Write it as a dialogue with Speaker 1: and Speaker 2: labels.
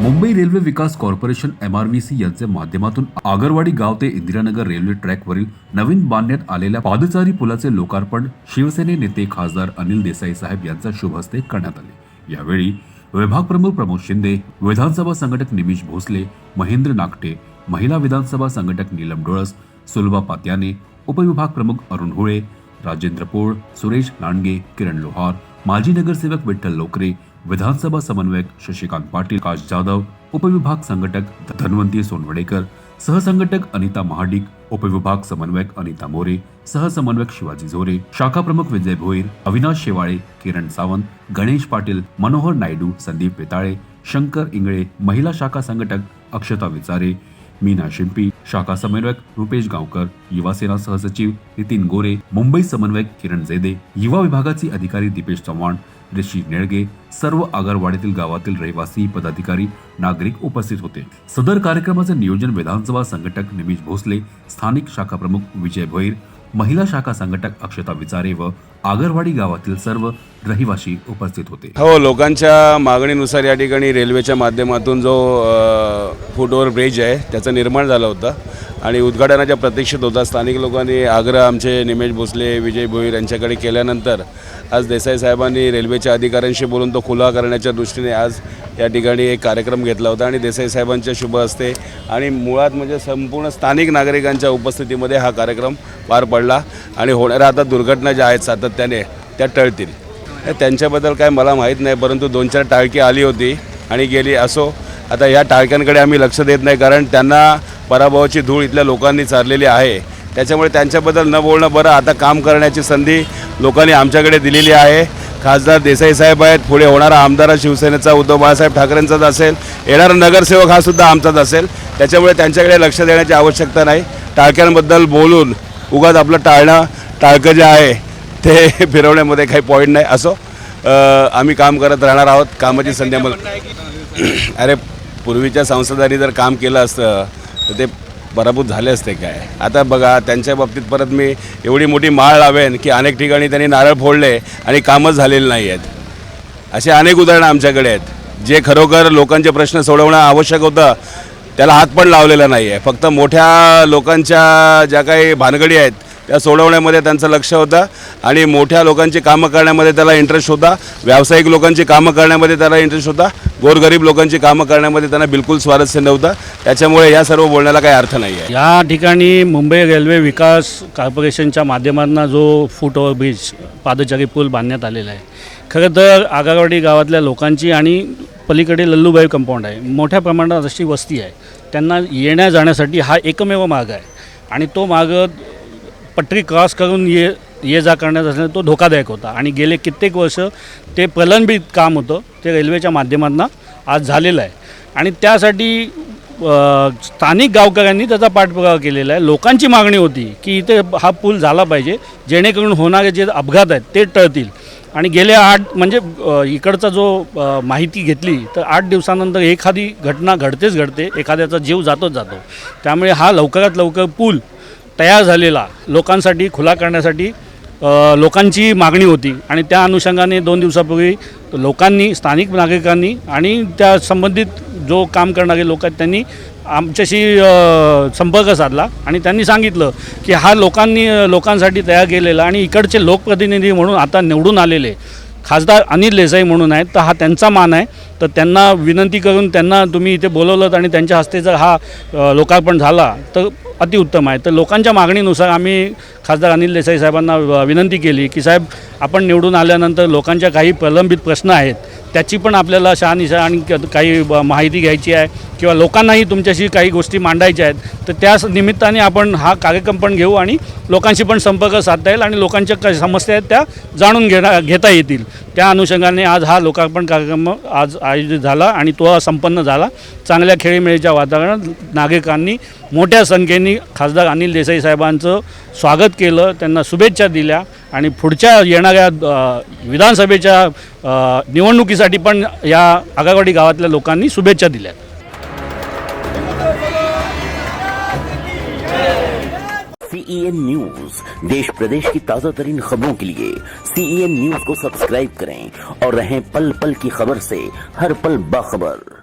Speaker 1: Mumbai railway Vikas corporation M R V C यांच्या माध्यमातून आगरवाडी गाव ते इंदिरानगर रेल्वे ट्रॅकवरील नवीन बांधण्यात आलेल्या पादचारी पुलाचे लोकार्पण शिवसेने नेते खासदार अनिल देसाई साहेब यांच्या शुभ हस्ते करण्यात आले. यावेळी विभाग प्रमुख प्रमोद शिंदे विधानसभा संघटक निमिष भोसले महेंद्र नागटे महिला विधानसभा संघटक नीलम डोळस सुलभा पात्याने उपविभाग प्रमुख अरुण होळे राजेंद्र पोळ सुरेश लांडगे किरण लोहार माजी नगरसेवक विठ्ठल लोकरे विधानसभा समन्वयक शशिकांत पाटील काश जाधव उपविभाग संघटक धन्वंती सोनवडेकर सहसंघटक अनिता महाडिक उपविभाग समन्वयक अनिता मोरे सहसमन्वयक शिवाजी झोरे शाखा प्रमुख विजय भोईर अविनाश शेवाळे किरण सावंत गणेश पाटील मनोहर नायडू संदीप वेताळे शंकर इंगळे महिला शाखा संघटक अक्षता विचारे मीना शिंपी शाखा समन्वयक रुपेश गावकर युवा सेना सहसचिव नितीन गोरे मुंबई समन्वयक किरण जेदे युवा विभागाचे अधिकारी दीपेश चव्हाण ऋषी नेळगे सर्व आगरवाडीतील गावातील रहिवासी पदाधिकारी नागरिक उपस्थित होते. सदर कार्यक्रमाचे नियोजन विधानसभा संघटक निमिष भोसले स्थानिक शाखा प्रमुख विजय भोईर महिला शाखा संघटक अक्षता विचारे व आगरवाडी गावातील सर्व रहिवासी उपस्थित होते.
Speaker 2: हो लोकांच्या मागणीनुसार या ठिकाणी रेल्वेच्या माध्यमातून जो अ, ब्रिज आहे त्याचं निर्माण झालं होतं. आणि उद्घाटनाच्या प्रतीक्षित होता स्थानिक लोकांनी आग्रह आमचे निमेश भोसले विजय भोईर यांच्याकडे केल्यानंतर आज देसाई साहेबांनी रेल्वेच्या अधिकाऱ्यांशी बोलून तो खुला करण्याच्या दृष्टीने आज या ठिकाणी एक कार्यक्रम घेतला होता. आणि देसाई साहेबांच्या शुभ असते आणि मुळात म्हणजे संपूर्ण स्थानिक नागरिकांच्या उपस्थितीमध्ये हा कार्यक्रम पार पडला. आणि होणाऱ्या आता दुर्घटना ज्या आहेत सातत्याने त्या टळतील. हे त्यांच्याबद्दल काय मला माहीत नाही परंतु दोन चार टाळकी आली होती आणि गेली असो. आता ह्या टाळक्यांकडे आम्ही लक्ष देत नाही कारण त्यांना पराभवाची धूळ इथल्या लोकांनी चाललेली आहे. त्याच्यामुळे त्यांच्याबद्दल न बोलणं बरं आता काम करण्याची संधी लोकांनी आमच्याकडे दिलेली आहे. खासदार देसाई साहेब आहेत पुढे होणारा आमदार शिवसेनेचा उद्धव बाळासाहेब ठाकरेंचाच असेल. येणारा नगरसेवक हा सुद्धा आमचाच असेल. त्याच्यामुळे त्यांच्याकडे लक्ष देण्याची आवश्यकता नाही. टाळक्यांबद्दल बोलून उगाच आपलं टाळणं टाळकं जे आहे ते फिरवण्यामध्ये काही पॉईंट नाही. असो आम्ही काम करत राहणार आहोत. कामाची संधी आम्हाला अरे पूर्वीच्या संसदांनी जर काम केलं असतं तर ते पराभूत झाले असते काय? आता बघा त्यांच्या बाबतीत परत मी एवढी मोठी माळ लावेन की अनेक ठिकाणी त्यांनी नारळ फोडले आणि कामच झालेले नाही आहेत. असे अनेक उदाहरणं आमच्याकडे आहेत. जे खरोखर लोकांचे प्रश्न सोडवणं आवश्यक होतं त्याला हात पण लावलेला नाही आहे फक्त मोठ्या लोकांच्या ज्या काही भानगडी आहेत त्या सोडवण्यामध्ये त्यांचं लक्ष होतं आणि मोठ्या लोकांची कामं करण्यामध्ये त्याला इंटरेस्ट होता. व्यावसायिक लोकांची कामं करण्यामध्ये त्याला इंटरेस्ट होता. गोरगरीब लोकांची कामं करण्यामध्ये त्यांना बिलकुल स्वारस्य नव्हतं. त्याच्यामुळे या सर्व बोलण्याला काही अर्थ नाही आहे
Speaker 3: या ठिकाणी मुंबई रेल्वे विकास कॉर्पोरेशनच्या माध्यमांना जो फूट ओव्हर ब्रिज पादचारी पूल बांधण्यात आलेला आहे. खरं तर आगावाडी गावातल्या लोकांची आणि पलीकडे लल्लूबाई कंपाऊंड आहे. मोठ्या प्रमाणात अशी वस्ती आहे. त्यांना येण्या जाण्यासाठी हा एकमेव मार्ग आहे. आणि तो मार्ग पटरी क्रॉस करून ये ये जा करण्यात असल्याने तो धोकादायक होता. आणि गेले कित्येक वर्ष ते प्रलंबित काम होतं. ते रेल्वेच्या माध्यमातून आज झालेलं आहे. आणि त्यासाठी स्थानिक गावकऱ्यांनी त्याचा पाठपुरावा केलेला आहे. लोकांची मागणी होती की इथे हा पूल झाला पाहिजे. जेणेकरून होणारे जे अपघात आहेत ते टळतील. आणि गेल्या आठ म्हणजे इकडचा जो माहिती घेतली तर आठ दिवसानंतर एखादी घटना घडतेच घडते. एखाद्याचा जीव जातोच जातो. त्यामुळे हा लवकरात लवकर पूल तयार झालेला लोकांसाठी खुला करण्यासाठी लोकांची मागणी होती. आणि त्या अनुषंगाने दोन दिवसापूर्वी लोकांनी स्थानिक नागरिकांनी आणि त्या संबंधित जो काम करणारे लोक आहेत त्यांनी आमच्याशी संपर्क साधला आणि त्यांनी सांगितलं की हा लोकांनी लोकांसाठी तयार केलेला आणि इकडचे लोकप्रतिनिधी म्हणून आता निवडून आलेले खासदार अनिल देसाई म्हणून आहेत तर हा त्यांचा मान आहे. तर त्यांना विनंती करून त्यांना तुम्ही इथे बोलवलं आणि त्यांच्या हस्ते जर हा लोकार्पण झाला तर अतिउत्तम आहे. तर लोकांच्या मागणीनुसार आम्ही खासदार अनिल देसाई साहेबांना विनंती केली की साहेब आपण निवडून आल्यानंतर लोकांच्या काही प्रलंबित प्रश्न आहेत त्याची पण आपल्याला शहानिशा आणि क- काही ब- माहिती घ्यायची आहे किंवा लोकांनाही तुमच्याशी काही गोष्टी मांडायच्या आहेत तर त्या निमित्ताने आपण हा कार्यक्रम पण घेऊ आणि लोकांशी पण संपर्क साधता येईल आणि लोकांच्या काही समस्या आहेत त्या जाणून घेणा घेता येतील. त्या अनुषंगाने आज हा लोकार्पण कार्यक्रम आज आयोजित झाला आणि तो संपन्न झाला. चांगल्या खेळीमेळीच्या वातावरणात नागरिकांनी मोठ्या संख्येने खासदार अनिल देसाई साहेबांचं स्वागत केलं त्यांना शुभेच्छा दिल्या आणि पुढच्या येणाऱ्या विधानसभेच्या निवडणुकीसाठी पण आगावाडी गावातल्या लोकांनी शुभेच्छा दिल्या.
Speaker 4: सीईएन न्यूज़ देश प्रदेश की ताज़ा तरीन खबरों के लिए सीईएन न्यूज़ को सब्सक्राइब करें और रहें पल पल की खबर से हर पल बाखबर।